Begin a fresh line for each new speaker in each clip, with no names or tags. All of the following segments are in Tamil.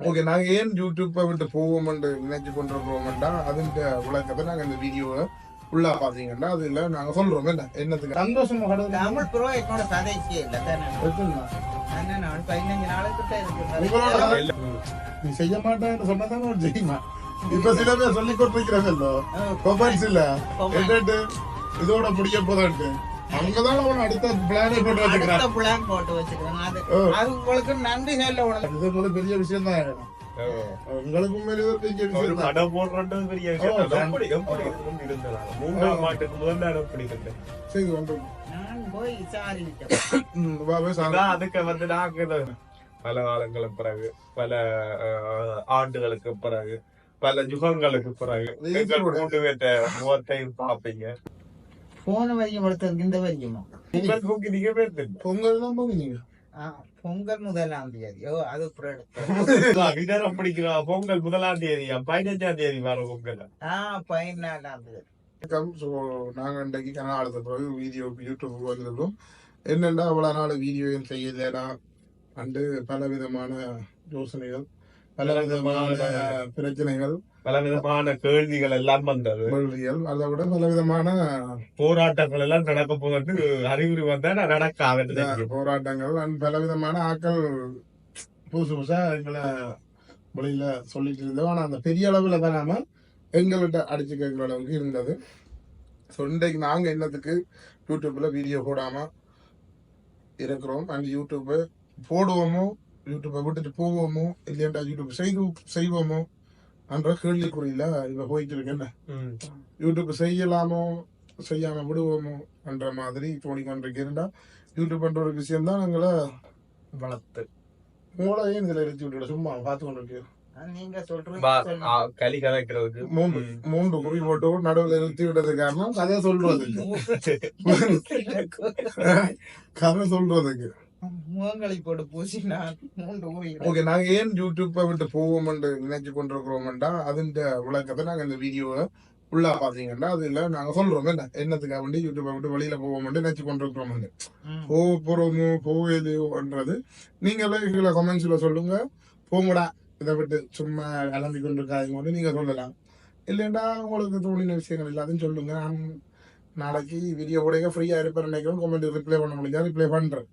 ஓகே நாங்க ஏன் யூடியூப்பை விட்டு போவோம்னு நினைச்சு கொண்டிருக்கிறோம்டா? அதுன்ற விளக்கத்தை நாங்க இந்த வீடியோவை ஃபுல்லா பாத்தீங்கன்னா அதுல நாங்க சொல்றோம் என்ன? என்னத்துக்கு? சந்தோஷமா கடவுள்
தமிழ் ப்ரோ என்னோட கதைக்கு இல்ல பதினஞ்சு நாளைக்கிட்ட இருக்கு.
நீ செய்ய மாட்டேன்னு சொன்னதான் அவன் செய்யுமா இப்ப சில பேர் சொல்லி கொடுத்துருக்கிறதோ கொபன்ஸ் இல்ல. இதோட முடிய போதான்ட்டு. அங்கதான் அவன் அடுத்த பிளானே போட்டு வச்சுக்கிறான்.
அடுத்த பிளான் போட்டு வச்சுக்கிறேன். அது உங்களுக்கு நன்றி சொல்ல உனக்கு
இது போல பெரிய விஷயம் தான். உங்களுக்கு உண்மையிலே இது பெரிய
ஒரு
விஷயம் தான்.
கடை போடுறது பெரிய விஷயம். எப்படி எப்படி மூன்றாம்
சரி ஒன்று.
நான் போய்
அதுக்கு வந்து பல காலங்களுக்கு பிறகு பல ஆண்டுகளுக்கு பிறகு பல யுகங்களுக்கு பிறகு. மூன்று பேர்த்த முகத்தையும் பார்ப்பீங்க.
போன வரைக்கும் எடுத்ததுக்கு இந்த வரைக்குமா
நீங்க பேசுங்க
பொங்கல் தான்
ஆ, பொங்கல் முதலாம் தேதி ஓ அது
விதரம் பிடிக்கிறோம் பொங்கல் முதலாம் தேதி பதினஞ்சாம் தேதி வர பொங்கல்
ஆ பதினாலாம் தேதி
வணக்கம் ஸோ நாங்கள் இன்றைக்கு கனடாளத்து பிறகு வீடியோ யூடியூபுக்கு வந்திருக்கோம் என்னென்னா அவ்வளோ நாள் வீடியோ செய்யலடா அண்டு பல விதமான யோசனைகள் பல விதமான பிரச்சனைகள்
பல விதமான கேள்விகள் எல்லாம் வந்தது.
அதை விட பல விதமான
போராட்டங்கள் எல்லாம் நடக்க போகிறது அறிகுறி வந்தா நான் நடக்காது
போராட்டங்கள் அண்ட் பல விதமான ஆட்கள் புதுசு புதுசாக எங்களை மொழியில சொல்லிட்டு இருந்தோம். ஆனால் அந்த பெரிய அளவில் தான் நாம எங்கள்கிட்ட அடிச்சு கேட்குற அளவுக்கு இருந்தது. ஸோ இன்றைக்கு நாங்கள் என்னத்துக்கு யூடியூப்பில் வீடியோ போடாமல் இருக்கிறோம்? அண்ட் யூடியூப்பு போடுவோமோ யூடியூப்பை விட்டுட்டு போவோமோ இல்லையாண்டா யூடியூப் செய்து செய்வோமோ என்ற கேள்விக்குறியில் இப்போ போயிட்டு இருக்கேன் யூடியூப் செய்யலாமோ செய்யாம விடுவோமோ என்ற மாதிரி தோணிக்கொண்டிருக்கிறா யூடியூப் என்ற ஒரு விஷயம் தான் எங்களை
வளர்த்து.
உங்களை ஏன் இதில் எடுத்து விட்டுட சும்மா பார்த்து கொண்டிருக்கீங்க
களி கதைக்கிறதுக்கு
மூன்று மூன்று குறி போட்டு நடுவில் நிறுத்தி விட்டது காரணம் கதை சொல்றதுக்கு. கதை சொல்றதுக்கு.
முகங்களை போட்டு பூசினா மூன்று உயிர்
ஓகே நாங்க ஏன் யூடியூப்பை விட்டு போவோம்னு நினைச்சு கொண்டிருக்கிறோம்டா அதுன்ற விளக்கத்தை நாங்க இந்த வீடியோவை ஃபுல்லா பாத்தீங்கன்னா அதுல நாங்க சொல்றோம் என்ன என்னத்துக்காக வேண்டி யூடியூப்பை விட்டு வெளியில போவோம்னு நினைச்சு கொண்டிருக்கிறோம். போக போறோமோ போகலையோன்றது நீங்களே எங்களை கமெண்ட்ஸ்ல சொல்லுங்க. போங்கடா இதை விட்டு சும்மா கலந்து கொண்டிருக்காதீங்க நீங்க சொல்லலாம். இல்லைண்டா உங்களுக்கு தோணின விஷயங்கள் எல்லாத்தையும் சொல்லுங்க. நான் நாளைக்கு வீடியோ கூட ஃப்ரீயா இருப்பேன் நினைக்கிறோம் கமெண்ட் ரிப்ளை பண்ண முடிஞ்சா ரிப்ளை பண்றேன்.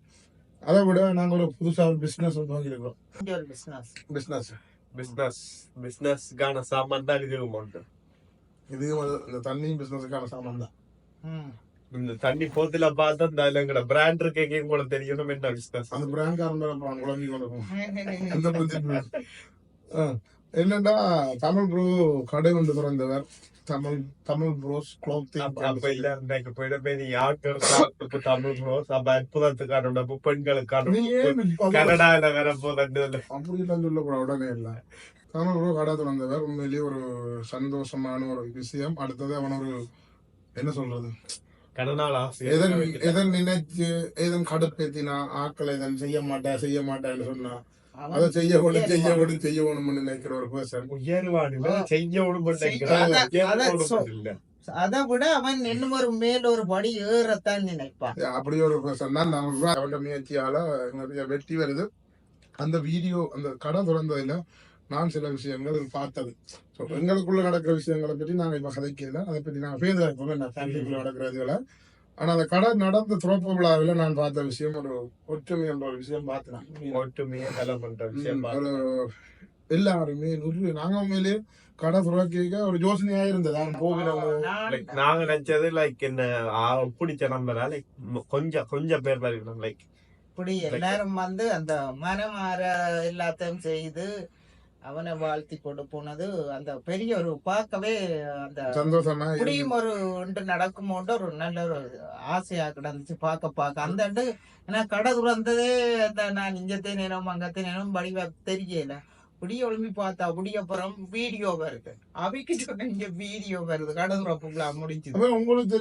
அதை விட நாங்க ஒரு புதுசா ஒரு பிசினஸ் வாங்கியிருக்கோம்.
இங்க ஒரு பிசினஸ்
பிசினஸ்
பிசினஸ் பிசினஸ்க்கான சாமான் தான் இது அமௌண்ட்
இது வந்து இந்த தண்ணி பிசினஸுக்கான சாமான் தான்.
இந்த தண்ணி போத்துல பார்த்தா இந்த எங்கட பிராண்ட் இருக்கே கூட தெரியணும் என்ன பிசினஸ்
அந்த பிராண்ட் போகும் அந்த என்னடா தமிழ் ப்ரோ கடை கொண்டு திறந்தவர். தமிழ் தமிழ் ப்ரோஸ்
அப்ப இல்ல இன்னைக்கு போயிட பெரிய ஆட்கள் சாப்பிட்டு தமிழ் ப்ரோஸ் அப்ப அற்புதத்துக்கான பெண்களுக்கான கனடால வர போதண்டு
அப்படிலாம் சொல்லக்கூடாது உடனே இல்லை. தமிழ் ப்ரோ கடை திறந்தவர். உண்மையிலேயே ஒரு சந்தோஷமான ஒரு விஷயம். அடுத்தது அவன் ஒரு என்ன சொல்றது? எதன் நினைச்சு எதன் கடுப்பேத்தினா ஆக்களை எதன் செய்ய மாட்டேன் செய்ய மாட்டேன்னு சொன்னா அதை செய்ய விடு செய்ய விடு செய்ய வேணும்னு நினைக்கிற ஒரு பர்சன்
செய்ய
அதை விட அவன் இன்னும் ஒரு மேல் ஒரு படி ஏறத்தான் நினைப்பான்.
அப்படி ஒரு பர்சன் தான் அவன் முயற்சியால நிறைய வெற்றி வருது. அந்த வீடியோ அந்த கடை திறந்ததுல நான் சில விஷயங்கள் பார்த்தது. ஸோ எங்களுக்குள்ள நடக்கிற விஷயங்களை பற்றி நாங்கள் இப்போ கதைக்கல. அதை பற்றி நாங்கள் இப்போ என்ன ஃபேமிலிக்குள்ள ஆனால் அந்த கடை நடந்த துறப்பு விழாவில் நான் பார்த்த விஷயம் ஒரு ஒற்றுமை என்ற ஒரு விஷயம் பார்த்தேன்.
ஒற்றுமையை நலம் பண்ற விஷயம்
ஒரு எல்லாருமே நுறு நாங்க உண்மையிலே கடை துறக்க ஒரு யோசனையா இருந்தது.
லைக் நாங்க நினைச்சது லைக் என்ன பிடிச்ச நம்பரா லைக் கொஞ்சம் கொஞ்சம் பேர் வரைக்கும் லைக்
இப்படி எல்லாரும் வந்து அந்த மனமாற எல்லாத்தையும் செய்து அவனை வாழ்த்தி கொண்டு போனது அந்த பெரிய ஒரு பார்க்கவே அந்த
சந்தோஷமா.
இப்படியும் ஒரு ஒன்று நடக்குமோன்ற ஒரு நல்ல ஒரு ஆசையா கிடந்துச்சு பார்க்க பார்க்க. அந்த ஆண்டு ஏன்னா கடை துறந்ததே அந்த நான் இங்கத்தே நேரம் அங்கத்தே நேரம் வடிவா தெரியல. இப்படியே ஒளிம்பி பார்த்தா அப்படியே அப்புறம் வீடியோ வருது. அவைக்கு சொன்ன இங்க வீடியோ வருது. கடை துறப்புங்களா முடிஞ்சது.
உங்களுக்கு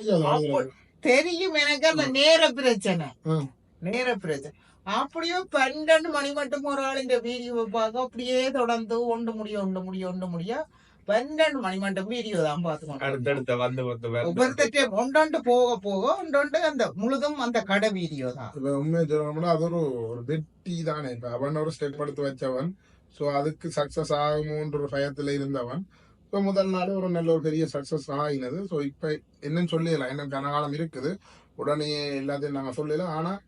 தெரியும் எனக்கு அந்த நேர பிரச்சனை. நேர பிரச்சனை. அப்படியே பன்னெண்டு மணி மட்டும் ஒரு ஆள் இந்த வீடியோவை பார்க்க அப்படியே தொடர்ந்து ஒன்று முடியும் ஒன்று முடியும் ஒன்று முடியும் பன்னெண்டு மணி மட்டும் வீடியோ தான் பார்த்துக்கணும்.
அடுத்தடுத்த வந்து
ஒன்றொண்டு போக போக ஒன்றொண்டு அந்த முழுதும் அந்த கடை வீடியோ தான்.
இப்ப உண்மையை சொல்லணும்னா அது ஒரு ஒரு வெட்டி தானே. இப்ப அவன் ஒரு ஸ்டெப் எடுத்து வச்சவன். ஸோ அதுக்கு சக்ஸஸ் ஆகுமோன்ற ஒரு பயத்தில் இருந்தவன். ஸோ முதல் நாள் ஒரு நல்ல ஒரு பெரிய சக்ஸஸ் ஆகினது ஸோ இப்போ என்னன்னு சொல்லிடலாம். என்ன கனகாலம் இருக்குது. உடனே எல்லாத்தையும் நாங்கள் சொல்லலாம் ஆனால்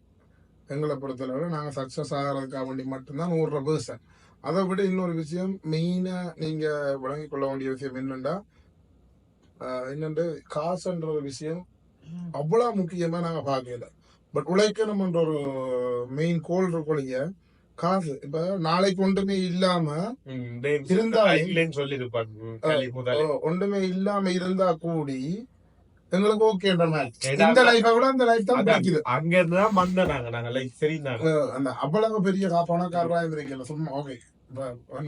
எங்களை பொறுத்தளவு நாங்கள் சக்ஸஸ் ஆகிறதுக்காக வேண்டி மட்டும்தான் நூறு பர்சன்ட் அதை விட இன்னொரு விஷயம் மெயினாக நீங்கள் விளங்கிக் கொள்ள வேண்டிய விஷயம் என்னென்னா என்னென்று காசுன்ற ஒரு விஷயம். அவ்வளோ முக்கியமாக நாங்கள் பார்க்கல. பட் உழைக்கணும்ன்ற ஒரு மெயின் கோல் இருக்கொழிய காசு இப்போ நாளைக்கு ஒன்றுமே
கல்வி முதல்ல
ஒன்றுமே இல்லாம இருந்தா கூடி எங்களுக்கு ஓகேன்ற மாதிரி இந்த லைஃபை விட அந்த லைஃப் தான். பிடிக்குது.
அங்க இருந்துதான் வந்தனாங்க நாங்க லைக் சரிந்தாங்க
அந்த அவ்வளவு பெரிய காப்பானக்காரரா இருந்திருக்கல சும்மா ஓகே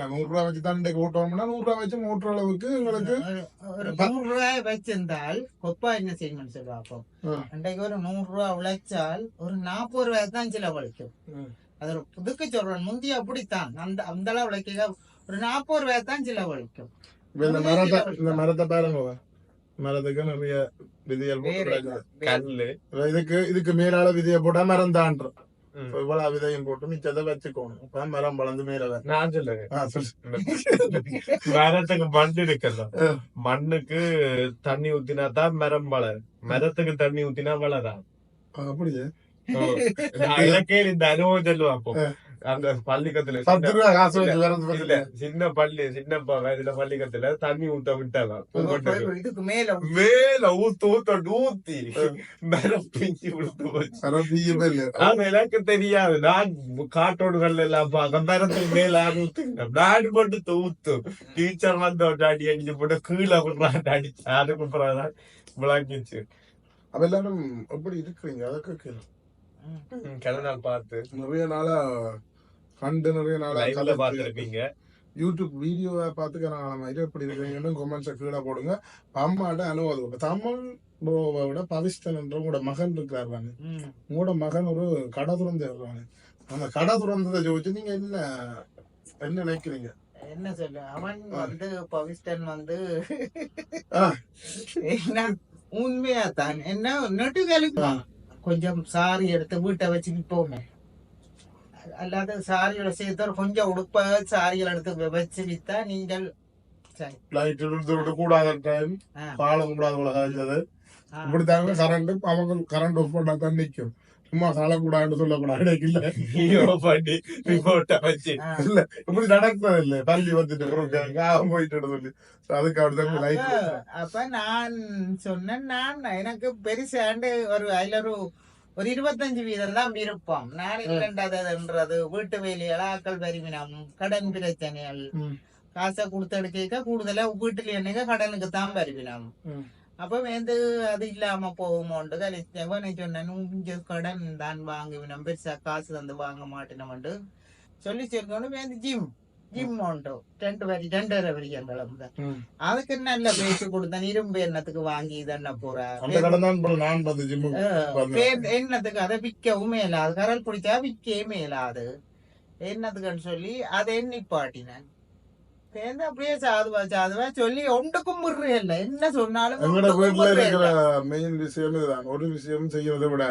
நூறு ரூபாய் வச்சு தான் இன்றைக்கு நூறு ரூபாய் வச்சு ஓட்டுற அளவுக்கு எங்களுக்கு
ஒரு- ஒரு நூறு ரூபாய் வச்சிருந்தால் கொப்பா என்ன செய்யணும்னு சொல்லி பார்ப்போம். அன்றைக்கு ஒரு நூறு ரூபாய் உழைச்சால் ஒரு நாற்பது ரூபாய் தான் செலவழிக்கும். அது ஒரு புதுக்கு சொல்றேன் முந்தி அப்படித்தான். அந்த அந்த அளவு உழைக்க ஒரு நாற்பது ரூபாய் தான் செலவழிக்கும்
இப்ப இந்த மரத்தை இந்த மரத்தை பாருங்க மரத்துக்கு நிறைய விதைகள் போட்டு.
கல்லு.
இப்ப இதுக்கு இதுக்கு மேலால விதையை போட்டா மரம். இப்ப இவ்வளவு விதையும் போட்டு மிச்சத்தை வச்சுக்கணும். அப்ப மரம் வளர்ந்து மேல.
நான் சொல்லுங்க. மரத்துக்கு மண் இருக்குல்ல. மண்ணுக்கு தண்ணி ஊத்தினா தான் மரம் வளரும். மரத்துக்கு தண்ணி ஊத்தினா வளராது.
அப்படியே?
நான் இலக்கையில் இந்த அனுபவம் சொல்லுவேன் அந்த பள்ளிக்கத்துல சின்ன பள்ளி சின்ன வயதுல பள்ளிக்கத்துல தண்ணி ஊத்த
இதுக்கு மேல
மேல ஊத்து ஊத்த ஊத்தி பிஞ்சு
இல்ல.
ஆனா எனக்கு தெரியாது. நான் காட்டோடுகள் எல்லாம் பார்க்க மரத்துக்கு மேல ஊத்துங்க. நான் மட்டும் ஊத்து. டீச்சர் வந்து அடி அடிச்சு போட்டு கீழே விடுறான் அடிச்சு அதுக்கு பிறகுதான் விளங்கிச்சு.
அப்ப எல்லாரும் எப்படி இருக்கிறீங்க? அதை கேட்கல
கிள நாள் பார்த்து.
நிறைய நாளா கண்டு நிறைய நாளா
லைவ்ல
கதைச்சு,
பார்த்துருப்பீங்க.
யூடியூப் வீடியோவை பார்த்துக்க நான் இது எப்படி இருக்கீங்கன்னு கொமெண்ட்ஸை கீழே போடுங்க. அம்மாட்ட அனுபவம் இப்ப தமிழ் ப்ரோவை விட பவிஷ்டன் என்ற உங்களோட மகன் இருக்கிறார்
ம்.
உங்களோட மகன் ஒரு கடை திறந்து வருவாங்க அந்த கடை திறந்ததை ஜோதிச்சு நீங்க என்ன என்ன நினைக்கிறீங்க?
என்ன சொல்ல? அவன் வந்து பவிஸ்டன் வந்து. என்ன? உண்மையா தான் என்ன? நெட்டுகளுக்கு கொஞ்சம் சாரி எடுத்து வீட்டை வச்சு விற்போமே அல்லாத சாரியோட சேர்த்து கொஞ்சம் உடுப்ப சாரிகள் எடுத்து வச்சு வித்தா நீங்கள்
லைட் விட்டு கூடாத டைம்
ஆ.
பாலம் கூடாத கூட கழிச்சது
ஆ.
இப்படித்தாங்க கரண்ட் அவங்க கரண்ட் ஆஃப் பண்ணா தான் நிக்கும் சும்மா காலக்கூடாதுன்னு சொல்லக்கூடாது இல்ல
ஹீரோ பண்ணி ரிமோட்டை வச்சு.
இல்ல இப்படி நடக்கிறது இல்ல தள்ளி வந்துட்டு காவம் போயிட்டு சொல்லி So அதுக்கு அப்படிதான் லைட்
அப்ப- அப்ப நான் சொன்னேன் நான் எனக்கு பெருசாண்டு ஒரு அதுல ஒரு ஒரு இருபத்தஞ்சு வீதம் தான் விருப்பம். நான் இல்லைன்றதுன்றது வீட்டு வேலைகள் ஆக்கள் வரிவினம் கடன் பிரச்சனைகள். காசை கொடுத்தெடுக்க கூடுதலா வீட்டுல என்னங்க கடனுக்கு தான் வருவினம். அப்ப வந்து அது இல்லாம போகுமோண்டு கலிச்சவனை சொன்னேன் உங்க கடன் தான் வாங்குவினம் பெருசா காசு தந்து வாங்க மாட்டேனோண்டு சொல்லி சொல்லிக்கொண்டு வந்து ஜிம் ஜிம் உண்டு ரெண்டு வரி ரெண்டரை வரி எங்களும் தான்
ம்.
அதுக்கு நல்ல பேச்சு கொடுத்தேன் இரும்பு எண்ணத்துக்கு வாங்கி போற?
வந்து ஜிம்முக்கு வந்தேன்.
எண்ணத்துக்கு அதை விற்கவும் மேலாது கரல் பிடிச்சா விற்கவே மேலாது. என்னத்துக்குன்னு சொல்லி அதை எண்ணிப்பாட்டினேன் சேர்ந்து அப்படியே சாதுவா சாதுவா சொல்லி ஒன்றுக்கும் முறையில்ல என்ன சொன்னாலும்
வீட்டுல இருக்கிற மெயின் விஷயம் இதுதான். ஒரு விஷயம் செய்யறதை விட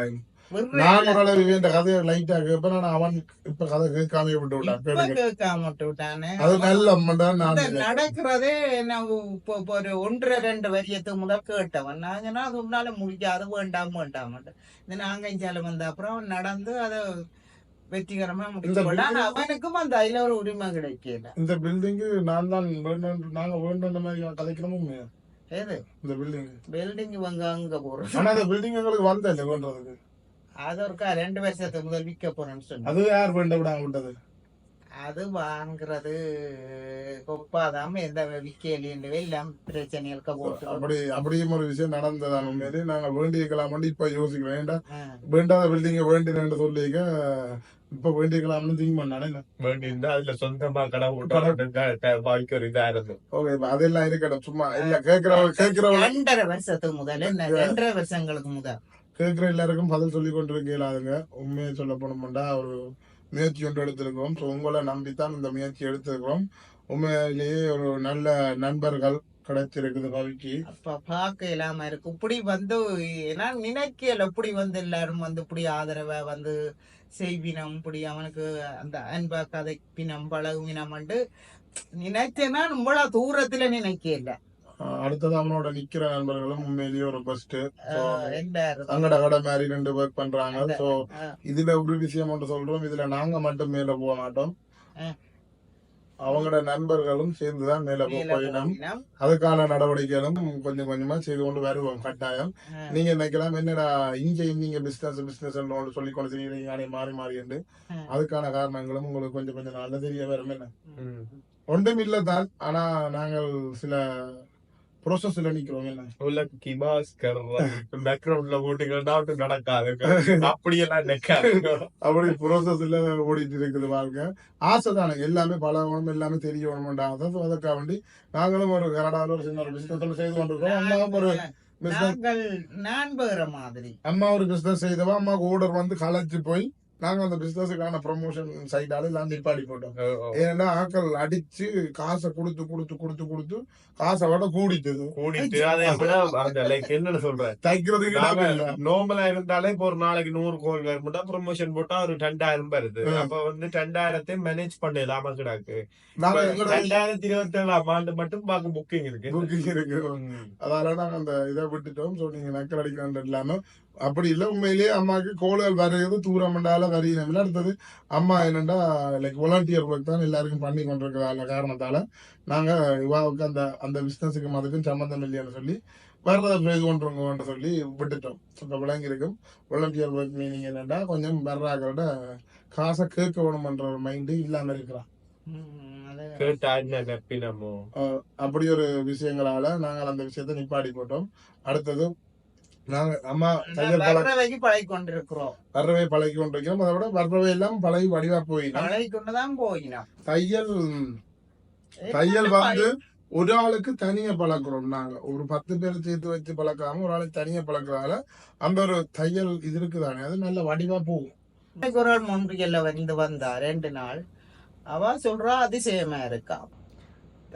நான். ஓரளவு இந்த கதையை லைட்டா கேட்பேன். நான் அவன் இப்ப கதை கேட்காம விட்டு விட்டான்.
கேட்காம விட்டு விட்டானே
அது நல்ல நான்.
நடக்கிறதே நான் இப்போ ஒரு ஒன்றரை ரெண்டு வரியத்துக்கு முதல் கேட்டவன். நான் சொன்னா அது உன்னால முடிக்காது வேண்டாம் வேண்டாம் இந்த நாங்கஞ்சால வந்த அப்புறம் நடந்து அதை வெற்றிகரமா முடிச்சு ஆனா அவனுக்கும் அந்த அதுல ஒரு உரிமை கிடைக்கல.
இந்த பில்டிங் நான் தான் வேண்டும் நாங்க வேண்டும் மாதிரி கதைக்கணும்
எது?
இந்த பில்டிங்
பில்டிங் இவங்க அங்க போறோம்.
ஆனா அந்த பில்டிங் எங்களுக்கு வந்த இல்லை வேண்டதுக்கு.
அது ஒருக்கா ரெண்டு வருஷத்துக்கு முதல் விற்க போறேன்னு சொன்னேன்.
அது யார் வேண்ட விடாம விட்டது
அது வாங்குறது கொப்பாதாம எந்த விற்கலின்னு எல்லாம் பிரச்சனைகளுக்கு போட்டு
அப்படி அப்படியும் ஒரு விஷயம் நடந்ததான் உண்மையிலே நாங்க வேண்டியிருக்கலாம் இப்ப யோசிக்கிறோம். ஏன்டா. வேண்டாத பில்டிங்க வேண்டினு சொல்லிக்க இப்ப வேண்டியிருக்கலாம்னு திங்க் பண்ணானே
வேண்டியிருந்தா அதுல சொந்தமா கடை போட்டு வாழ்க்கை ஒரு இதா இருந்தது
ஓகே அதெல்லாம் இருக்கட்டும். சும்மா இல்ல கேக்குறவங்க கேக்குறவங்க
ரெண்டரை வருஷத்துக்கு முதல் என்ன ரெண்டரை வருஷங்களுக்கு முதல்.
கேட்குற எல்லாருக்கும் பதில் சொல்லி கொண்டிருக்க அதுங்க உண்மையை சொல்ல போனோம்டா ஒரு முயற்சி ஒன்று எடுத்திருக்கிறோம். ஸோ உங்களை நம்பித்தான் இந்த முயற்சி எடுத்திருக்கிறோம். உண்மையிலேயே ஒரு நல்ல நண்பர்கள் கிடைச்சிருக்குது பவிக்கு.
அப்ப பார்க்க இல்லாம இருக்கு. இப்படி வந்து நான் நினைக்கல இப்படி வந்து எல்லாரும் வந்து இப்படி ஆதரவை வந்து செய்வினம் இப்படி அவனுக்கு அந்த அன்பா கதைப்பினம் பழகுவினம் நினைச்சேன்னா இவ்வளவு தூரத்துல நினைக்கல
அடுத்தது அவனோட நிக்கிற நண்பர்களும் உண்மையிலேயே ஒரு பெஸ்ட் அங்கட கடை மாதிரி ரெண்டு ஒர்க் பண்றாங்க சோ. இதுல ஒரு விஷயம் ஒன்று சொல்றோம் இதுல நாங்க மட்டும் மேல போக மாட்டோம். அவங்களோட நண்பர்களும் சேர்ந்துதான் மேல போயிடும். அதுக்கான நடவடிக்கைகளும் கொஞ்சம் கொஞ்சமா செய்து கொண்டு வருவோம் கட்டாயம். நீங்க நினைக்கலாம் என்னடா இங்க நீங்க பிசினஸ் பிசினஸ் சொல்லி கொண்டு தெரியுறீங்க மாறி மாறி என்று. அதுக்கான காரணங்களும் உங்களுக்கு கொஞ்சம் கொஞ்சம் நாள்ல தெரிய வரும் என்ன. ஒன்றும் இல்ல தான் ஆனா நாங்கள் சில ப்ரோசஸ்ல நிக்கிறோம்
உலக்கி பாஸ்கர் பேக்ரவுண்ட்ல போட்டுக்கிட்டா ஒன்றும் நடக்காது. அப்படியெல்லாம் நினைக்காதுங்க
அப்படி ப்ரோசஸ்ல ஓடிட்டு இருக்குது வாழ்க்கை. ஆசை தானே. எல்லாமே பழகணும் எல்லாமே தெரியணும்ன்றாங்க ஸோ அதுக்காக வேண்டி நாங்களும் ஒரு கனடாவில் ஒரு சின்ன ஒரு பிசினஸ் செய்து கொண்டிருக்கோம் ஒரு
நாங்கள் நான் மாதிரி.
அம்மா ஒரு பிசினஸ் செய்தவா? அம்மாவுக்கு ஓர்டர் வந்து கலைச்சு போய் நாங்க அந்த பிசினஸுக்கான ப்ரொமோஷன் சைடால எல்லாம் நிப்பாடி போட்டோம். ஏன்னா ஆக்கள் அடிச்சு காசை கொடுத்து கொடுத்து கொடுத்து கொடுத்து காசை விட கூடிட்டது.
கூடிட்டு அதே லைக் என்னன்னு சொல்றேன்.
தைக்கிறதுக்கு.
நார்மலா இருந்தாலே இப்போ ஒரு நாளைக்கு நூறு கோல் வரும்போது ப்ரொமோஷன் போட்டா ஒரு ரெண்டாயிரம் வருது. அப்ப வந்து ரெண்டாயிரத்தை மேனேஜ் பண்ணலாம கிடாக்கு? ரெண்டாயிரத்தி இருபத்தி ஏழாம் ஆண்டு மட்டும் பாக்க புக்கிங் இருக்கு.
Booking இருக்கு.
ம்.
அதால நாங்க அந்த இதை விட்டுட்டோம். ஸோ நீங்க நக்கல் அடிக்கிறான் இல்லாம அப்படி இல்லை உண்மையிலேயே அம்மாவுக்கு கோள்கள் வரைகிறது தூரமண்டால வரையினம் அடுத்தது அம்மா என்னண்டா லைக் வாலண்டியர் ஒர்க் தான் எல்லாருக்கும் பண்ணி கொண்டிருக்கிறதால காரணத்தால. நாங்க இவாவுக்கு அந்த அந்த பிசினஸுக்கு அதுக்கும் சம்மந்தம் இல்லைன்னு சொல்லி வர்றதை செய்து கொண்டுருங்கன்ற சொல்லி விட்டுட்டோம். இப்போ விளங்கி இருக்கும் வாலண்டியர் ஒர்க் மீனிங் என்னண்டா கொஞ்சம் வர்றாங்களோட காசை கேட்க வேணுமன்ற ஒரு மைண்டு இல்லாம இருக்கிறான் அப்படி ஒரு விஷயங்களால நாங்கள் அந்த விஷயத்தை நிப்பாடி போட்டோம். அடுத்தது நாங்க அம்மா தையல் பழ
வர்றவைக்கு பழகி கொண்டிருக்கிறோம்
வர்றவை பழகி கொண்டிருக்கிறோம் அதை விட வர்றவை எல்லாம் பழகி வடிவா போயிடும்
பழகி கொண்டுதான்
தையல் தையல் வந்து ஒரு ஆளுக்கு தனியா பழக்கிறோம் நாங்க. ஒரு பத்து பேர் சேர்த்து வச்சு பழக்காம ஒரு ஆளுக்கு தனியா பழக்கிறதால அந்த ஒரு தையல் இது இருக்குதானே? அது நல்ல வடிவா போகும்.
ஒரு ஆள் மொன்றியல்ல வந்து வந்தா ரெண்டு நாள். அவ சொல்றா அதிசயமா இருக்கா?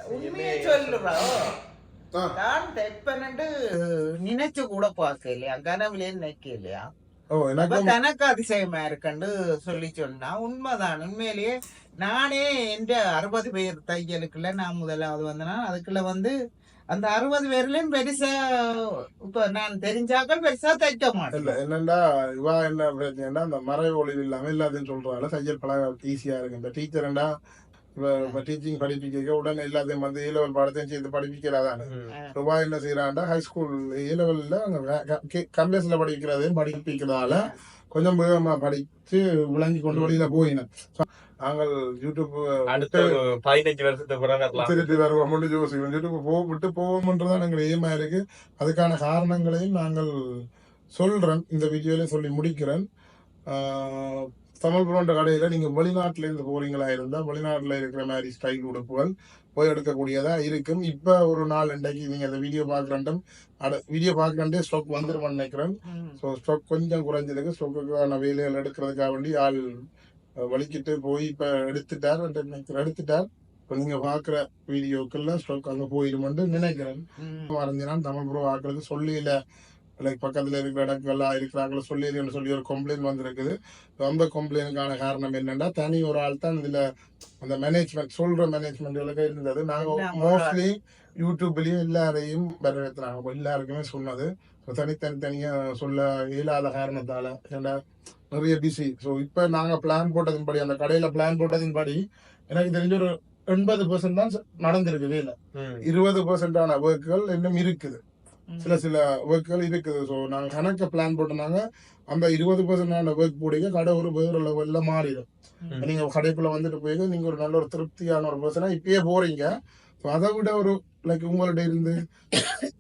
உண்மையை சொல்றா. நான் தெப்பனண்டு நினைச்சு கூட பார்க்கலையா? கனவுலே நினைக்கலையா?
எனக்கு
தனக்கு அதிசயமா இருக்குன்னு சொல்லி சொன்னா உண்மைதான். உண்மையிலேயே நானே எந்த அறுபது பேர் தையலுக்குள்ள நான் முதலாவது வந்தனா அதுக்குள்ள வந்து அந்த அறுபது பேர்லயும் பெருசா இப்ப நான் தெரிஞ்சாக்கள் பெருசா தைக்க
இல்ல
மாட்டேன்
என்னண்டா இவா என்ன பிரச்சனைனா அந்த மறை ஒளிவு இல்லாம எல்லாத்தையும் சொல்றாங்க தையல் பழக ஈஸியா இருக்கு. இந்த டீச்சர்ண்டா இப்ப டீச்சிங் படிப்பிக்க உடனே எல்லாத்தையும் வந்து ஏ லெவல் பாடத்தையும் சேர்த்து படிப்பிக்கிறாதானே ரூபா என்ன செய்யறாண்டா ஹை ஸ்கூல் ஏ லெவல்ல கம்பேஸ்ல படிக்கிறதையும் படிப்பிக்கிறதால கொஞ்சம் வேகமா படிச்சு விளங்கி கொண்டு வெளியில போயினேன். நாங்கள் யூடியூப்
அடுத்த பதினஞ்சு வருஷத்துக்கு
திருப்பி வருவோம். முடிஞ்சு யோசிக்கிறோம் யூடியூப் போ விட்டு போவோம்ன்றதான் எங்களுக்கு ஏமா இருக்கு. அதுக்கான காரணங்களையும் நாங்கள் சொல்றேன். இந்த வீடியோல சொல்லி முடிக்கிறேன். ஆஹ், தமிழ் புரோண்ட கடையில நீங்க வெளிநாட்டுல இருந்து போறீங்களா இருந்தா வெளிநாட்டுல இருக்கிற மாதிரி ஸ்டைல் உடுப்புகள் போய் எடுக்கக்கூடியதா இருக்கும். இப்ப ஒரு நாள் இன்றைக்கு நீங்க அந்த வீடியோ பாக்குறேன் அட வீடியோ பாக்குறே ஸ்டாக் வந்துருமான்னு நினைக்கிறேன். ஸோ ஸ்டாக் கொஞ்சம் குறைஞ்சதுக்கு ஸ்டாக்குக்கான வேலைகள் எடுக்கிறதுக்காக வேண்டி ஆள் வலிக்கிட்டு போய் இப்ப எடுத்துட்டார். எடுத்துட்டார். இப்போ நீங்க பாக்குற வீடியோக்கெல்லாம் ஸ்டாக் அங்க போயிடுமென்று நினைக்கிறேன். மறைஞ்சினா தமிழ் ப்ரோ ஆக்களுக்கு சொல்லல லைக் பக்கத்துல இருக்கிற இடங்கள்லாம் இருக்கிறாங்களோ சொல்லி சொல்லி ஒரு கம்ப்ளைண்ட் வந்திருக்குது. அந்த கம்ப்ளைண்ட்டுக்கான காரணம் என்னன்னா தனி ஒரு ஆள் தான் இதுல அந்த மேனேஜ்மெண்ட் சொல்ற மேனேஜ்மெண்ட்களுக்கு இருந்தது. நாங்க
எல்லாம் ஒரு
மோஸ்ட்லி யூடியூப்லயும் எல்லாரையும் வரவேற்றாங்க எல்லாருக்குமே சொன்னது. So தனித்தனி தனியா சொல்ல இயலாத காரணத்தால ஏன்னா நிறைய பிஸி ஸோ இப்போ நாங்க பிளான் போட்டதின்படி அந்த கடையில பிளான் போட்டதின்படி எனக்கு தெரிஞ்ச ஒரு எண்பது பெர்சன்ட் தான் நடந்திருக்கு வேலை. இருபது பெர்சென்டான ஒர்க்குகள் இன்னும் இருக்குது. சில சில ஒர்க்குகள் இருக்குது. ஸோ நாங்கள் கணக்க பிளான் போட்டோம்னாங்க அந்த இருபது பெர்சென்டான ஒர்க் போடிக்க கடை ஒரு வேறு லெவல்ல மாறிடும்.
ம்.
நீங்க கடைக்குள்ள வந்துட்டு போய் நீங்க ஒரு நல்ல ஒரு திருப்தியான ஒரு பர்சனா இப்பயே போறீங்க. ஸோ அதை விட ஒரு லைக் உங்கள்ட்ட இருந்து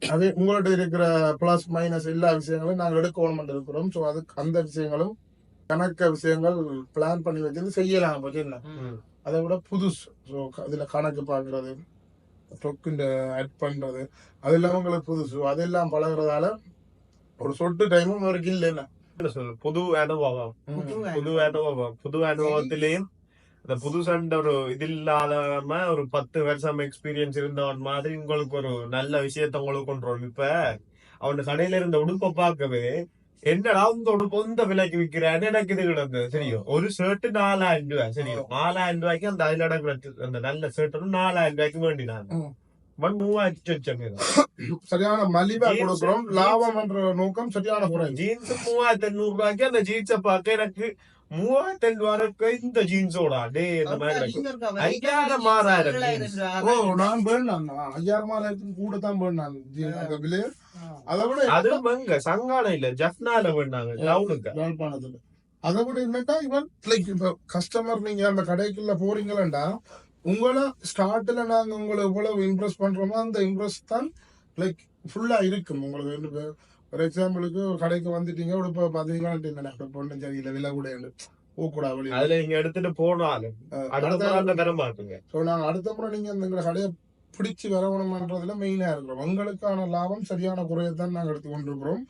அதே உங்கள்ட்ட இருக்கிற ப்ளஸ் மைனஸ் எல்லா விஷயங்களும் நாங்கள் எடுக்கணும் இருக்கிறோம். ஸோ அதுக்கு அந்த விஷயங்களும் கணக்க விஷயங்கள் பிளான் பண்ணி வச்சிருந்து செய்யலாம்.
ம்.
அதை விட புதுசு. ஸோ அதில் கணக்கு பார்க்கறது. டொக்குண்ட ஆட் பண்ணுறது அது இல்லாமல் உங்களுக்கு புதுசு. அதெல்லாம் பழகுறதால ஒரு சொட்டு டைமும் வரைக்கும் இல்லைன்னா
புது அனுபவம்
புது
அனுபவம் புது அனுபவத்திலையும் இந்த புதுசண்ட ஒரு இது இல்லாதம ஒரு பத்து வருஷம் எக்ஸ்பீரியன்ஸ் இருந்தவன் மாதிரி உங்களுக்கு ஒரு நல்ல விஷயத்த உங்களுக்கு கொண்டு இப்ப அவன் கடையில இருந்த உடுப்பை பார்க்கவே என்னடா உடுப்பு இந்த விலைக்கு விக்கிறான்னு எனக்கு இது கிடந்தது சரியும் ஒரு ஷர்ட் நாலாயிரம் ரூபாய் சரியும் நாலாயிரம் ரூபாய்க்கு அந்த அதுல கிடக்குற அந்த நல்ல ஷர்ட் நாலாயிரம் ரூபாய்க்கு வேண்டினாங்க
ம்.
ஒன் மூவாயிரத்தி வச்சாங்க
சரியான மலிவா கொடுக்கிறோம் லாபம் என்ற நோக்கம் சரியான குறைவு
ஜீன்ஸ் மூவாயிரத்தி எண்ணூறு ரூபாய்க்கு அந்த ஜீன்ஸை பார்க்க எனக்கு மூவாயிரத்தி ரூபாய்க்கு இந்த ஜீன்ஸோட டே இந்த மாதிரி எனக்கு. ஐயாயிரம் மாறாயிரம்
ஓ நான் வேண்டாம் ஐயாயிரம் ஆயிரத்துக்கு கூட தான் வேண்டாம் அந்த விலை அதை விட
அது எங்க சங்கான இல்ல ஜப்னால வேண்டாங்க டவுனுக்கு
யாழ்ப்பாணத்துல அதை விட என்னட்டா இவன் லைக் இப்ப கஸ்டமர் நீங்க அந்த கடைக்குள்ள போறீங்களா உங்களை ஸ்டார்ட்ல நாங்க உங்களை எவ்வளவு இம்ப்ரெஸ் பண்றோமோ அந்த இம்ப்ரெஸ் தான் லைக் ஃபுல்லா இருக்கும் உங்களுக்கு ஒரு எக்ஸாம்பிளுக்கு கடைக்கு வந்துட்டீங்க உடுப்ப பாத்தீங்கன்னா பொண்ணு சரியில்லை விலை கூட போக்கூடா வெளியே.
அதுல நீங்க எடுத்துட்டு போனாலும் அடுத்த நாள்ல தர மாட்டீங்க
ஸோ நாங்கள் அடுத்த முறை நீங்கள் அந்த கடையை பிடிச்சி வரவணுமன்றதுல மெயினாக இருக்கிறோம். உங்களுக்கான லாபம் சரியான குறையை தான் நாங்கள் எடுத்து கொண்டிருக்கிறோம்.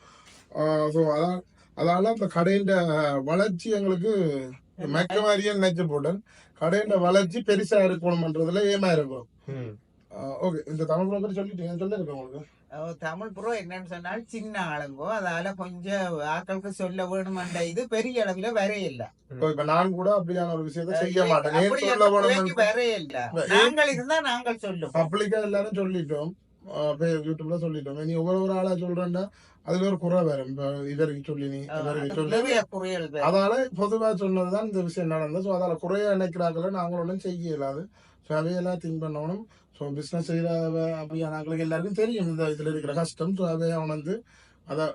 ஸோ அதான் அதால அந்த கடையின் வளர்ச்சி எங்களுக்கு மெக்க மாதிரியே நினைச்சு போட்டேன். கடையின் வளர்ச்சி பெருசா இருக்கணும்ன்றதுல ஏமா இருக்கிறோம்
ம்.
ஓகே இந்த தமிழ் புரோக்கர் சொல்லிட்டீங்க சொல்லிருக்கேன் உங்களுக்கு
தமிழ் ப்ரோ என்னன்னு சொன்னால் சின்ன ஆளுங்கோ அதால கொஞ்சம் ஆட்களுக்கு சொல்ல வேணுமென்ற இது பெரிய அளவுல வரையில்லை
இப்போ இப்ப நான் கூட அப்படியான ஒரு விஷயத்த செய்ய மாட்டேன்
வரையில்ல நாங்கள் இருந்தா நாங்கள் சொல்லுவோம்
பப்ளிக்கா எல்லாரும் சொல்லிட்டோம் யூடியூப்ல சொல்லிட்டோம் நீ ஒவ்வொரு ஒரு ஆளா சொல்றேன்னா அதுல ஒரு குறை இப்ப இவருக்கு சொல்லி நீ இவருக்கு சொல்லி. அதால பொதுவா சொன்னதுதான் இந்த விஷயம் நடந்தது ஸோ அதால குறைய நினைக்கிறாங்கள நாங்களும் செய்ய இயலாது ஸோ அவையெல்லாம் திங்க் பண்ணணும் ஸோ பிஸ்னஸ் செய்கிற அப்படியானாங்களுக்கு எல்லாருக்கும் தெரியும். இந்த இதுல இருக்கிற கஷ்டம் ஸோ அவைய உணர்ந்து அதை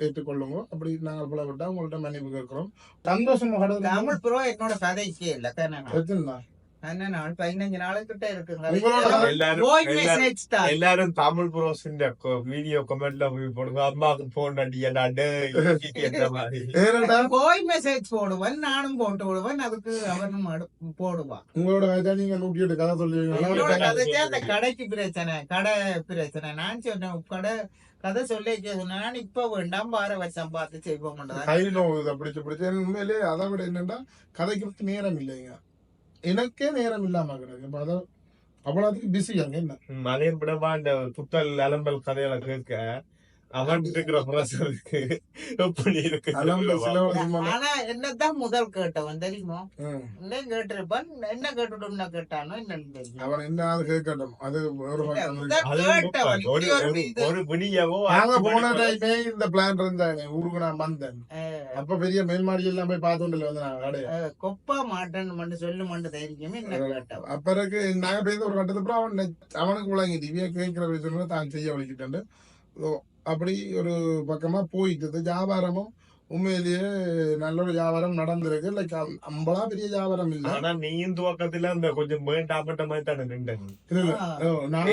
ஏற்றுக்கொள்ளுங்க. அப்படி நாங்கள் புலப்பட்டா உங்கள்ட்ட மன்னிப்பு கேட்கிறோம். சந்தோஷம்
தமிழ் ப்ரோ என்னோட கதைக்கே இல்ல தானே
எல்லாரும் தமிழ் ப்ரோஸ் வீடியோ கமெண்ட்ல போய் போடுங்க அம்மாவுக்கு போன்
ஏனென்றா
போய் மெசேஜ் போடுவேன் நானும் போட்டு விடுவேன் அதுக்கு அவனும் போடுவான்
உங்களோட கதை நீங்க நூற்றி எட்டு கதை சொல்லுவீங்க
அந்த கடைக்கு பிரச்சனை கடை பிரச்சனை நான் சொன்னேன் கடை கதை சொல்லி நான் இப்ப வேண்டாம் வார வருஷம் பார்த்து செய்வோம்
கை நோவுது பிடிச்சு பிடிச்சு உண்மையிலே அதை விட என்னன்னா கதைக்கு நேரம் இல்லைங்க எனக்கே நேரம் இல்லாம கிடக்கு இப்ப அதை பிஸி பிஸியாங்க என்ன?
மலையன் அதே இந்த புத்தல் அலம்பல் கதையில கேட்க.
ஆனா என்னதான் முதல் கேட்டவன் தெரியுமா. என்ன கேட்டிருப்பான்? என்ன கேட்டுட்டோம்னா கேட்டானோ என்னன்னு
அவன் என்ன கேட்கட்டும். அது ஒரு போன டைமே இந்த பிளான் இருந்தாங்க ஊருக்கு நான் வந்தேன். அப்ப பெரிய மேல்மாடி எல்லாம் போய் பார்த்தோம் வந்து கடையை
கொப்பா மாட்டேன்னு மட்டும் சொல்லு மட்டும் தெரியுமே என்ன கேட்டவன்?
அப்பறக்கு நாங்க பேச ஒரு கட்டத்துக்கு அப்புறம் அவன் அவனுக்கு விளங்கி டிவியா கேட்கிற விஷயம் தான் செய்ய வலிக்கிட்டேன். அப்படி ஒரு பக்கமா போயிட்டு வியாபாரமும் உண்மையிலேயே நல்ல ஒரு வியாபாரம் நடந்திருக்கு. லைக் அம்பளா பெரிய வியாபாரம் இல்ல.
ஆனா நீயும் துவக்கத்துல அந்த கொஞ்சம் வேண்டாமட்ட மாதிரி தானே நின்றேன்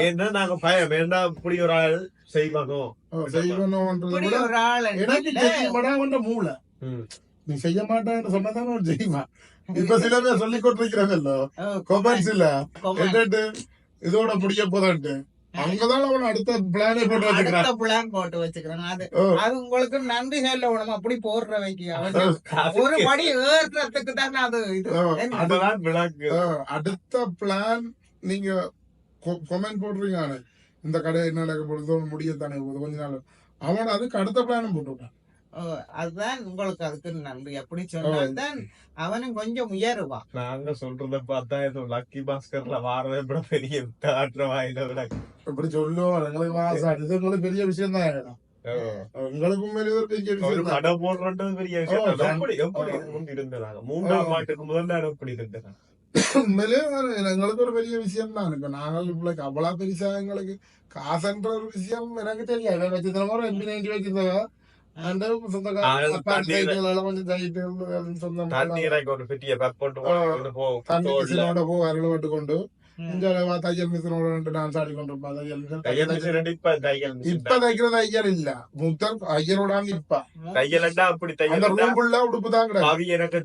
ஏன்னா நாங்க பயம் வேண்டாம் இப்படி ஒரு ஆள் செய்வானோ?
விட
ஒரு ஆள்
எனக்கு மூளை. நீ செய்ய மாட்டேன்னு சொன்னதான் அவன் செய்வான் இப்ப சில பேர் சொல்லி கொண்டிருக்கிறாங்கல்ல
அஹ்,
கொமெண்ட்ஸ் இல்ல. இதோட முடிய போதான்ட்டு. அங்கதான் அவன் அடுத்த பிளானே போட்டு வச்சுக்கிறான்.
அடுத்த பிளான் போட்டு வச்சுக்கிறாங்க அது உங்களுக்கு நன்றி சொல்ல விடணும். அப்படி போடுற வைக்க ஒரு படி ஏறுறதுக்கு தானே அது இது?
அதுதான் விளக்கு.
அடுத்த பிளான் நீங்க கொமெண்ட் போடுறீங்க. இந்த கடை என்ன நடக்க போகுதோ முடியத்தானே போகுது கொஞ்ச நாள். அவன் அதுக்கு அடுத்த பிளானும் போட்டுவிட்டான்
ஓ, அதுதான் உங்களுக்கு அதுக்கு நன்றி. அப்படி சொன்னால்தான் அவனும் கொஞ்சம் உயருவான்.
நாங்க சொல்றத பார்த்தா ஏதோ லக்கி பாஸ்கர்ல வாரதை விட பெரிய காட்டுற வாயில விட.
இப்படி சொல்லுவோம். எங்களுக்கு மாசம் இது உங்களுக்கு பெரிய விஷயம் தான் உங்களுக்கு உண்மையிலே ஒரு பெரிய விஷயம்
கடை போடுறது பெரிய விஷயம். எப்படி எப்படி இருந்தாங்க மூன்றாம் ஆட்டுக்கு முதல்ல எப்படி இருந்தாங்க
உண்மையிலே எங்களுக்கு ஒரு பெரிய விஷயம் தான். இப்ப நாங்கள் இப்ப அவ்வளவு பெருசா எங்களுக்கு காசுன்ற ஒரு விஷயம் எனக்கு தெரியாது. வச்சு தரமா எம்பி நைன்டி வச்சிருந்தவ
ஒரு பெரிய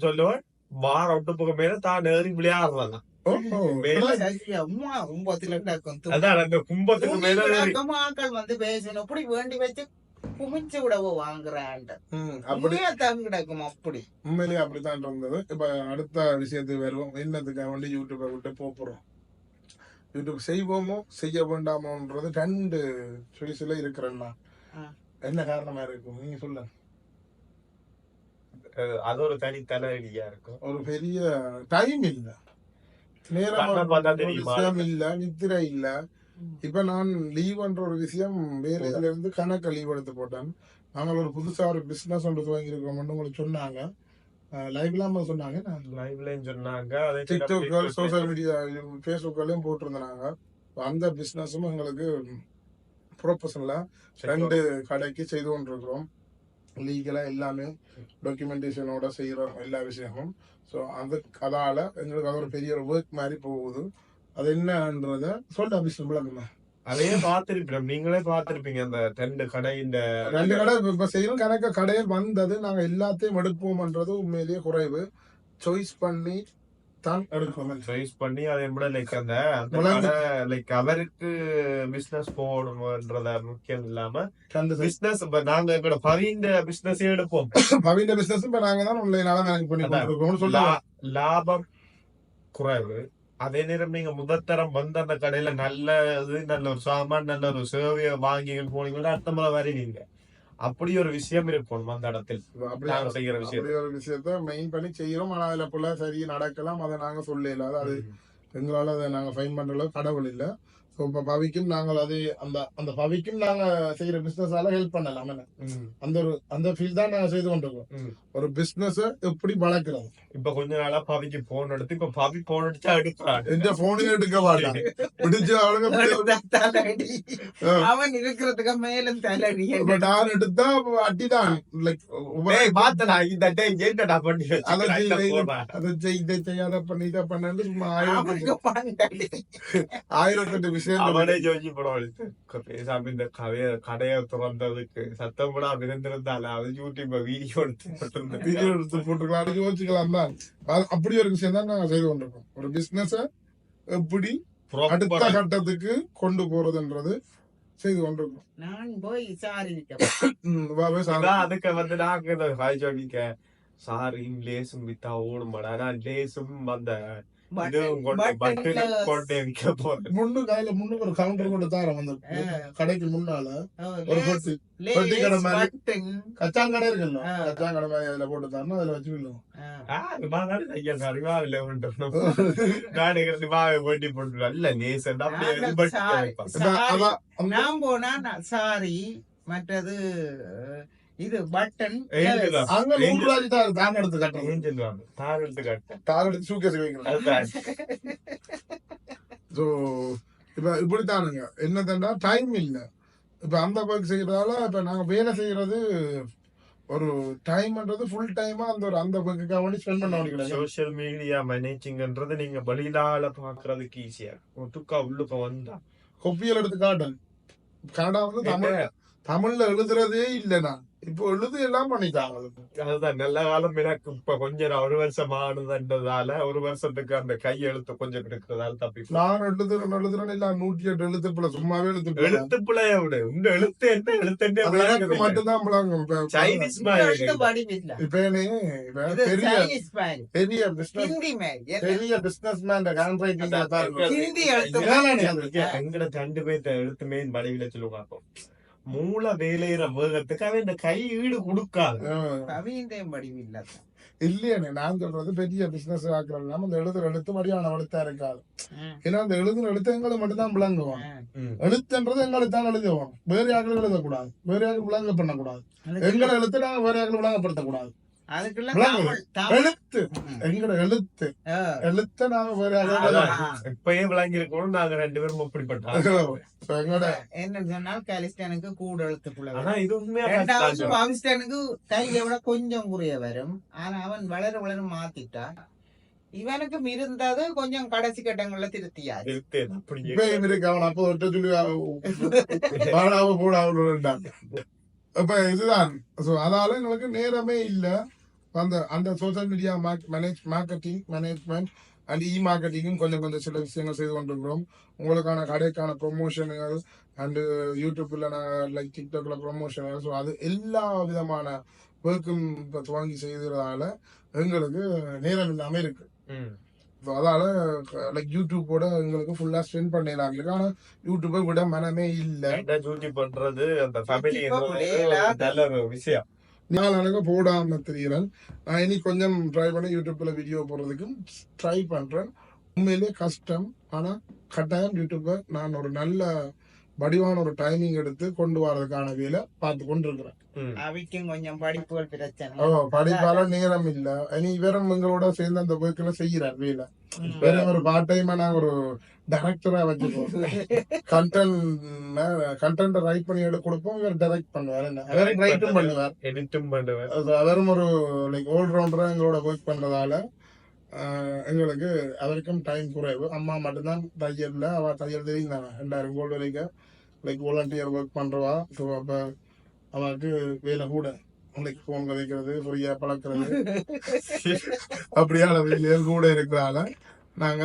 சொல்லுவேன் ஒட்டுப்புக்கு மேல தான் ஏறி விளையாடுறாங்க அதான் அந்த கும்பத்துக்கு மேல ஏறி
ஆக்கள் வந்து பேசணும் இப்படி வேண்டி வச்சு குமிச்சு விடவோ வாங்குறான்ட்டு.
ம், அப்படி.
உண்மையா தான் கிடக்கும் அப்படி.
உண்மையிலேயே அப்படித்தான் இருந்தது. இப்ப அடுத்த விஷயத்துக்கு வருவோம். என்னத்துக்காக வேண்டி யூடியூப்பை விட்டு போறோம் யூடியூப் செய்வோமோ செய்ய வேண்டாமோன்றது ரெண்டு சுழிசுல இருக்கிறேன்னா. என்ன காரணமா இருக்கும்? நீங்க சொல்லுங்க.
அஹ் அது ஒரு தனி தலைவலியா இருக்கும்.
ஒரு பெரிய டைம் இல்ல. நேரம் இல்ல நித்திரை இல்ல. இப்ப நான் லீவ்ன்ற ஒரு விஷயம் வேலையில இருந்து கணக்க லீவ் எடுத்து போட்டேன். நாங்கள் ஒரு புதுசா ஒரு பிசினஸ் ஒன்று துவங்கியிருக்கோம்னு உங்களுக்கு சொன்னாங்க. லைவ்லாம சொன்னாங்க.
லைவ்லயும் சொன்னாங்க.
டிக்டாக் சோசியல் மீடியா ஃபேஸ்புக்லயும் போட்டிருந்தாங்க. அந்த பிசினஸும் எங்களுக்கு ப்ரொஃபஷனலா ரெண்டு கடைக்கு செய்து கொண்டிருக்கிறோம். லீகலா எல்லாமே டாக்குமெண்டேஷனோட செய்யறோம் எல்லா விஷயமும். ஸோ அது அதால எங்களுக்கு அது ஒரு பெரிய ஒரு ஒர்க் மாதிரி போகுது. அது என்னன்றத சொல்ல பிசினஸ் விளக்குமா?
அதையே பார்த்திருப்போம் நீங்களே பார்த்திருப்பீங்க அந்த ரெண்டு கடை இந்த
ரெண்டு கடை இப்ப- செய்யணும் கணக்க கடையில் வந்தது நாங்க எல்லாத்தையும் எடுப்போம்ன்றது உண்மையிலேயே குறைவு. சாய்ஸ் பண்ணி தான் எடுக்கணும்
சாய்ஸ் பண்ணி அதே கூட லைக் அந்த அந்த லைக் அவருக்கு பிசினஸ் போகணும்ன்றத முக்கியம் இல்லாம
ரெண்டு
பிசினஸ் இப்ப நாங்க எங்களோட பவிந்த பிசினஸ் எடுப்போம்.
பவிந்த பிசினஸ் இப்ப நாங்க தான் ஆன்லைனால மேனேஜ் பண்ணி
லாபம் குறைவு. அதே நேரம் நீங்க முதத்தரம் வந்து அந்த கடையில நல்ல இது நல்ல ஒரு சாமான் நல்ல ஒரு சேவையை வாங்கி போனீங்கன்னா அடுத்த முறை வருவீங்க அப்படி ஒரு விஷயம் இருக்கும் அந்த இடத்தில்.
அப்படி
நாங்க செய்யற விஷயம்
அப்படி ஒரு விஷயத்த. மெயின் பண்ணி செய்யறோம். ஆனா அதுல புள்ள சரி நடக்கலாம். அதை நாங்க சொல்லல அது எங்களால அதை நாங்க ஃபைன் பண்ற அளவுக்கு கடவுள் இல்ல. ஸோ இப்போ பவிக்கும் நாங்கள் அது அந்த அந்த பவிக்கும் நாங்க செய்யற பிசினஸால ஹெல்ப் பண்ணலாம். அந்த ஒரு அந்த ஃபீல் தான் நாங்க செய்து கொண்டிருக்கோம். ஒரு பிசினஸ் எப்படி வளர்க்கறது?
இப்ப கொஞ்ச நாளா பவிக்கு போன் எடுத்து இப்ப பவி போன் அடிச்சா எடுக்கிறாங்க
எந்த போனையும் எடுக்க மாட்டான். பிடிச்ச ஆளுங்க
அவன் இருக்கிறதுக்கு மேலும் தலையடி.
இப்ப நான் எடுத்தா அட்டிதான் லைக்
டேய் மாத்தடா இந்த டேய் என்னடா பண்ணி
அதை
வச்சிருக்கிற? இந்த
செய்,
போடா.
அதை செய் இதை செய் அதை பண்ணி இதை பண்ணு சும்மா
பண்டடி
ஆயிரத்தெட்டு விஷயம்
அவனே ஜோஜி படம் எடுத்து பேசாம இந்த கதைய கடையை திறந்ததுக்கு சத்தம் கூட இருந்திருந்தால அது யூடியூப்ல வீடியோ எடுத்து போட்டிருந்தேன்.
வீடியோ எடுத்து போட்டுக்கலாம் யோசிக்கலாம் தான் அப்படி ஒரு விஷயம் தான் நாங்க செய்து கொண்டிருக்கோம் ஒரு பிசினஸ எப்படி அடுத்த கட்டத்துக்கு கொண்டு போறதுன்றது செய்து கொண்டிருக்கோம்
நான் போய் விசாரிக்க
அதுக்கு வந்து சொல்லிக்க சாரியும் லேசும் வித்தா ஓடுமாடா நான் லேசும் அந்த
முன்னு கையில முன்னுக்கு ஒரு கவுண்டர் கொண்டு தாரம் வந்து. கடைக்கு முன்னால ஒரு பொட்டி. பொட்டி கடை மாதிரி. கச்சாங்கடை இருக்குல்ல. கச்சாங்கடை மாதிரி அதுல போட்டு தரணும் அதுல வச்சு அந்த-
நான் போனா நான் சாரி மற்றது இது பட்டன்.
அங்க நூறு தான் தாங்க எடுத்து கட்டுறது.
ஏஞ்சல். தார் எடுத்து காட்டு.
தார் எடுத்து சூக்கேஸ் வைக்கிறோம்
அதுதான்.
ஸோ இப்ப இப்படித்தானுங்க. என்னதுன்னா டைம் இல்ல. இப்ப அந்த ஒர்க் செய்யறதால இப்ப நாங்க வேலை செய்யறது ஒரு டைம்ன்றது ஃபுல் டைமா அந்த ஒரு அந்த ஒர்க்குக்காக வேண்டி ஸ்பெண்ட் பண்ண வேண்டிய
சோஷியல் மீடியா மேனேஜிங்ன்றது நீங்க வெளியிலால பாக்குறதுக்கு ஈஸியா ஒட்டுக்கா உள்ளுக்க வந்தா.
கொப்பியல் எடுத்து காட்டன் கனடா வந்து தமிழ் தமிழ்ல எழுதுறதே இல்ல நான். இப்போ எழுது எல்லாம் பண்ணிட்டாங்க
அதுதான் நல்ல காலம் எனக்கு இப்ப கொஞ்சம் ஒரு வருஷம் ஆனதுன்றதால ஒரு வருஷத்துக்கு அந்த கை எழுத்து கொஞ்சம் இருக்கிறதால தப்பி
நான் எழுதுறேன் எழுதுறேன் இல்ல நூற்றி எட்டு எழுத்து பிள்ளை சும்மாவே எழுத்து.
எழுத்து பிள்ளைய விட இந்த எழுத்து என்ன விளங்குது.
மட்டும்தான். இப்ப-
சைனீஸ்
இப்ப பெரிய பெரிய பிசினஸ்? பெரிய businessman handwriting
Hindi எழுத்து
எங்க- எங்கட ரெண்டு பேர்த்த எழுத்துமே வடிவில சொல்லுவாங்க மூல வேலையிற வேகத்துக்கு அவன் இந்த கை ஈடு கொடுக்காது.
கவிதையும் வடிவில்ல
இல்லையே நான் சொல்றது பெரிய பிசினஸ் ஆக்குறோம் அந்த எழுதுற எழுத்து மாதிரியான எழுத்தா இருக்காது. ஏன்னா அந்த எழுதுற எழுத்து எங்களுக்கு மட்டும்தான் விளங்குவோம் எழுத்துன்றது எங்களுக்கு தான் எழுதுவோம் வேற யாருக்கும் எழுதக்கூடாது. வேற யாருக்கும் விளங்க பண்ணக்கூடாது எங்களை எழுத்து நாங்க வேற யாருக்கும் விளங்கப்படுத்தக்கூடாது. எழுத்து. எங்கட எழுத்து. எழுத்த நாங்க வேற யாருக்கும்
அதான்.
எழுத-
இப்பயே விளங்கி இருக்கணும் நாங்க ரெண்டு பேரும் அப்படிப்பட்டோம்
எங்கட
என்ன சொன்னால் கலிஸ்டனுக்கு கூட எழுத்து
ஆனா இது.
பாகிஸ்தானுக்கு கையில விட கொஞ்சம் குறைய வரும். ஆனா அவன் வளர வளர மாத்திட்டா. இவனுக்கும் இருந்தது கொஞ்சம் கடைசி கட்டங்கள்ல திருத்தியாரு
இருக்கு,
அவன் அப்போ ஒட்ட சொல்லி போடாம இப்ப இதுதான். சோ அதால எங்களுக்கு நேரமே இல்ல. அந்த அந்த social media manage marketing management and e மார்க்கெட்டிங்கும் கொஞ்சம் கொஞ்சம் சில விஷயங்கள் செய்து கொண்டிருக்கிறோம். உங்களுக்கான கடைக்கான ப்ரொமோஷனுகள் அண்டு யூடியூப்ல நான் லைக் டிக்டாக்ல ப்ரொமோஷன் ஸோ அது எல்லா விதமான ஒர்க்கும் இப்போ துவங்கி செய்கிறதால எங்களுக்கு நேரம் இல்லாமல் இருக்கு.
ம்.
ஸோ அதால லைக் யூடியூப்போட எங்களுக்கு ஃபுல்லாக ஸ்பெண்ட் பண்ணிடலாம் இருக்கு. ஆனால் யூடியூப்பை விட மனமே இல்லை.
டியூட்டி பண்றது அந்த ஃபேமிலி. நல்ல விஷயம்.
நான் எனக்கு போடாம தெரியறேன். நான் இனி கொஞ்சம் ட்ரை பண்ணி யூடியூப்ல வீடியோ போடுறதுக்கும் ட்ரை பண்றேன். உண்மையிலேயே கஷ்டம். ஆனா கட்டாயம் யூடியூப்பை நான் ஒரு நல்ல வடிவான ஒரு டைமிங் எடுத்து கொண்டு வரதுக்கான வேலை பார்த்து கொண்டிருக்கிறேன்.
ம்.
அவைக்கும் கொஞ்சம் படிப்புகள்
ஓ
பிரச்சனை
படிப்பால நேரம் இல்ல. இனி இவரும் எங்களோட சேர்ந்து அந்த ஒர்க்கில் செய்யறார் வேலை. வேற ஒரு பார்ட் டைமா நான் ஒரு டைரக்டரா வச்சுப்போம் கண்டென்ட் கண்டென்ட் ரைட் பண்ணி எடுத்து கொடுப்போம் இவர் டைரக்ட் பண்ணுவார். என்ன? அவர் ரைட்டும் பண்ணுவார்.
எடிட்டும் பண்ணுவேன்
அது அவரும் ஒரு லைக் ஆல்ரவுண்டரா எங்களோட ஒர்க் பண்றதால எங்களுக்கு அவருக்கும் டைம் குறைவு. அம்மா மட்டும்தான் தையல்ல அவ தையல் தெரியும் தானே ரெண்டாயிரம் கோல்டு வரைக்கும் லைக் வாலண்டியர் ஒர்க் பண்றவா. ஸோ அப்ப அவருக்கு வேலை கூட. லைக் ஃபோன் கதைக்கிறது ஃப்ரீயா பழக்கிறது. அப்படியான வேலைகள் கூட இருக்கிறதால நாங்க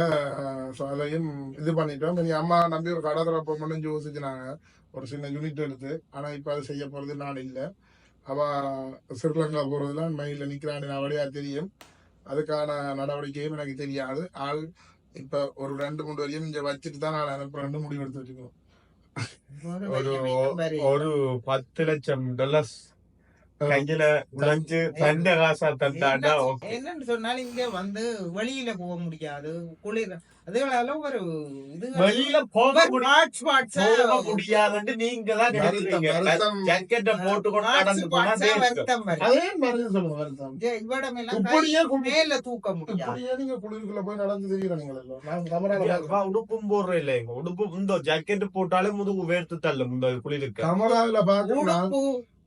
அதையும் இது பண்ணிட்டோம். இனி அம்மா நம்பி ஒரு கடை மட்டும் யோசிச்சுனாங்க. ஒரு சின்ன யூனிட் எடுத்து. ஆனா இப்ப அது செய்ய போறது நான் இல்லை. அவ ஸ்ரீலங்கா போறதுலாம் மைண்ட்ல நிக்கிறான்னு அவளையா தெரியும். அதுக்கான நடவடிக்கையும் எனக்கு தெரியாது. ஆள் இப்ப ஒரு ரெண்டு மூணு வரையும் இங்க வச்சுட்டு தான் நான் அனுப்புறேன்னு முடிவு எடுத்து வச்சுக்கணும்.
ஒரு
ஒரு
ஒரு பத்து லட்சம் டாலர்ஸ் கையில உழைஞ்சு தண்ட காசா தந்தாண்டா ஓகே.
என்னன்னு சொன்னாலும் இங்க வந்து வெளியில போக முடியாது. குளிர். அதனால ஒரு இது
வெளியில போக போக முடியாதுன்னு நீங்க தான். ஜாக்கெட்டை போட்டு கொண்டு நடந்து போனா.
வருத்தம்
அதே மாதிரி சொல்லுங்க வருத்தம்.
இவ்விடமெல்லாம்
இப்படியே குளி-
மேல தூக்க முடியாது.
இப்படியே நீங்க குளிருக்குள்ள போய் நடந்து தெரியுறீங்களோ நான் கமரால
வா, உடுப்பும் போடுற இல்லைங்க உடுப்பு இந்த ஜாக்கெட் போட்டாலே முதுகு வேர்த்து தள்ளும் இந்த குளிருக்கு.
கமரால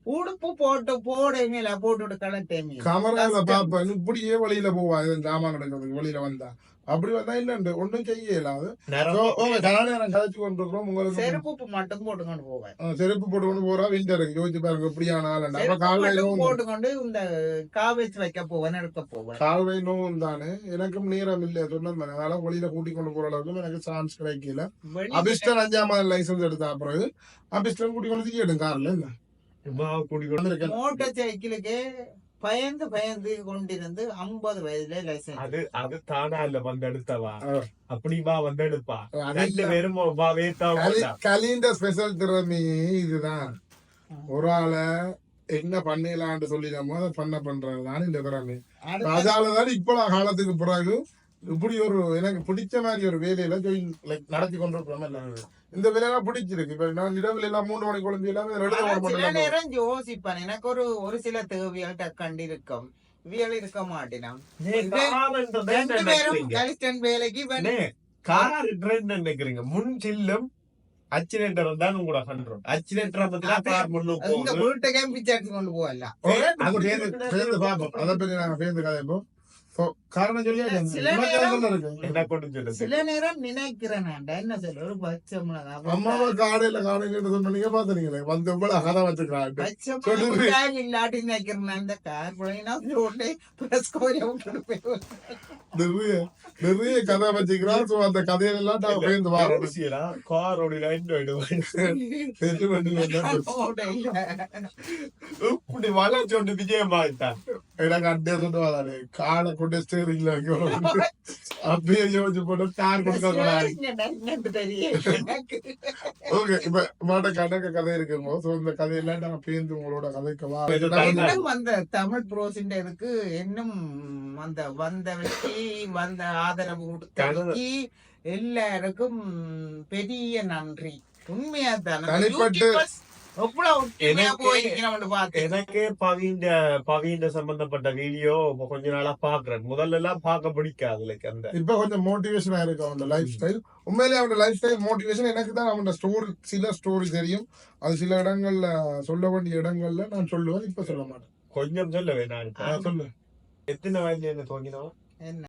உடுப்பு போட்டு போடுமேல போட்டுட்டு கலட்டேமே
கமரால பாப்பேன் இப்படியே வழியில போவா ஜாமான் எடுக்கிறதுக்கு வெளியில வந்தா. அப்படி வந்தா இல்ல ஒண்ணும் செய்ய இயலாது கதைச்சு கொண்டிருக்கிறோம் உங்களுக்கு
செருப்பு மட்டும் போட்டுக்கொண்டு போவேன்.
செருப்பு போட்டு கொண்டு போறா விண்டருக்கு யோசிச்சு பாருங்க இப்படியான ஆள் அப்ப
செருப்பு
கால்வாய்
போட்டுக்கொண்டு இந்த காவேஜ் வைக்க போவேன் எடுக்க போவேன்.
கால்வாய் நோவும் தானே எனக்கும் நேரம் இல்ல சொன்னேன் தானே. அதனால வெளியில கூட்டி கொண்டு போற அளவுக்கு எனக்கு சான்ஸ் கிடைக்கல. அபிஸ்டன் அஞ்சாம் லைசன்ஸ் எடுத்த பிறகு அபிஸ்டன் கூட்டி கொண்டு தீக்கிடும் கார்ல என்ன
மோட்டார் சைக்கிளுக்கு பயந்து பயந்து கொண்டிருந்து ஐம்பது வயதுல லைசன்ஸ்
அது அது தானா இல்ல வந்து எடுத்தவா
ஆ.
அப்படிவா வந்து எடுப்பா
அது
ரெண்டு. பேரும்
கலிந்த ஸ்பெஷல் திறமை இதுதான். ஒரு ஆளை என்ன பண்ணிடலாம்னு சொல்லி நம்ம அதை பண்ண பண்றது தான் இந்த திறமை. அதாலதான் இப்ப காலத்துக்கு பிறகு இப்படி ஒரு எனக்கு பிடிச்ச மாதிரி ஒரு வேலையில ஜாயின் லைக் நடத்தி கொண்டிருக்கிறோம் எல்லாம். இந்த வேலையெல்லாம் பிடிச்சிருக்கு. இப்ப நான் இரவுல எல்லாம் மூணு மணி குழந்தை எல்லாம்
சில நேரம் யோசிப்பேன். எனக்கு ஒரு ஒரு சில தேவைகள் டக்கண்டு இருக்கும் இவியல் இருக்க மாட்டேனான் ரெண்டு பேரும் கலிஸ்டன் வேலைக்கு வந்து
கார் ட்ரெண்ட் நினைக்கிறீங்க. முன் சில்லும் அச்சிலேட்டர் தான் உங்களோட கண்ட்ரோல் அச்சிலேட்டர் பத்தினா கார்
இந்த
போகுது.
வீட்டுக்கே பிச்சை எடுத்து கொண்டு போகல
அது சேர்ந்து சேர்ந்து பார்ப்போம். அதை பத்தி நாங்க சேர்ந்து கதைப்போம். காரணம் சொல்லியா
சில நேரம் சில நேரம் நினைக்கிறேன் என்ன சொல்ல ஒரு பச்சை
அம்மாவை காடையில காடையில சொன்னீங்க பாத்துறீங்களே? வந்து எவ்வளவு கதை வச்சுக்கிறாங்க
பச்சை இல்லாட்டி நினைக்கிறேன் அந்த கார் போனா ரோட்ல பிரஸ் கோரிய
நிறைய நிறைய கதை வச்சுக்கிறான். சோ அந்த கதையெல்லாம் நான் வரோம்
இப்படி விஜயமாயிட்டான்
எனக்கு அட்டே சொல்லிட்டு வராரு காலை கொண்டு ஸ்டேரிங்ல வைக்கணும் அப்படியே யோசிச்சு போட்டு கார் கொடுக்க ஓகே இப்ப மாட்ட கணக்க கதை இருக்குமோ சோ இந்த கதையெல்லாம் நான் பேருந்து உங்களோட கதைக்கு வா
இது
இன்னும் அந்த தமிழ் ப்ரோசின் இருக்கு இன்னும் அந்த வந்த வெற்றி வந்த ஆதரவு கொடுத்தவைக்கு எல்லாருக்கும் பெரிய நன்றி உண்மையா தானே
எனக்கு- பவீண்ட பவீண்ட சம்பந்தப்பட்ட வீடியோ கொஞ்ச நாளா பாக்குறேன் முதல்ல எல்லாம் பார்க்க பிடிக்காது லைக் அந்த
இப்ப கொஞ்சம் மோட்டிவேஷனா இருக்கு அவன் லைஃப் ஸ்டைல் உண்மையிலேயே அவன் லைஃப் ஸ்டைல் மோட்டிவேஷன் எனக்கு தான் அவன் ஸ்டோரி சில ஸ்டோரி தெரியும். அது சில இடங்கள்ல சொல்ல வேண்டிய இடங்கள்ல நான் சொல்லுவேன் இப்ப சொல்ல மாட்டேன்.
கொஞ்சம் சொல்ல வேணாம்
சொல்லு.
எத்தனை வயசுல என்ன தோங்கினோம்
என்ன?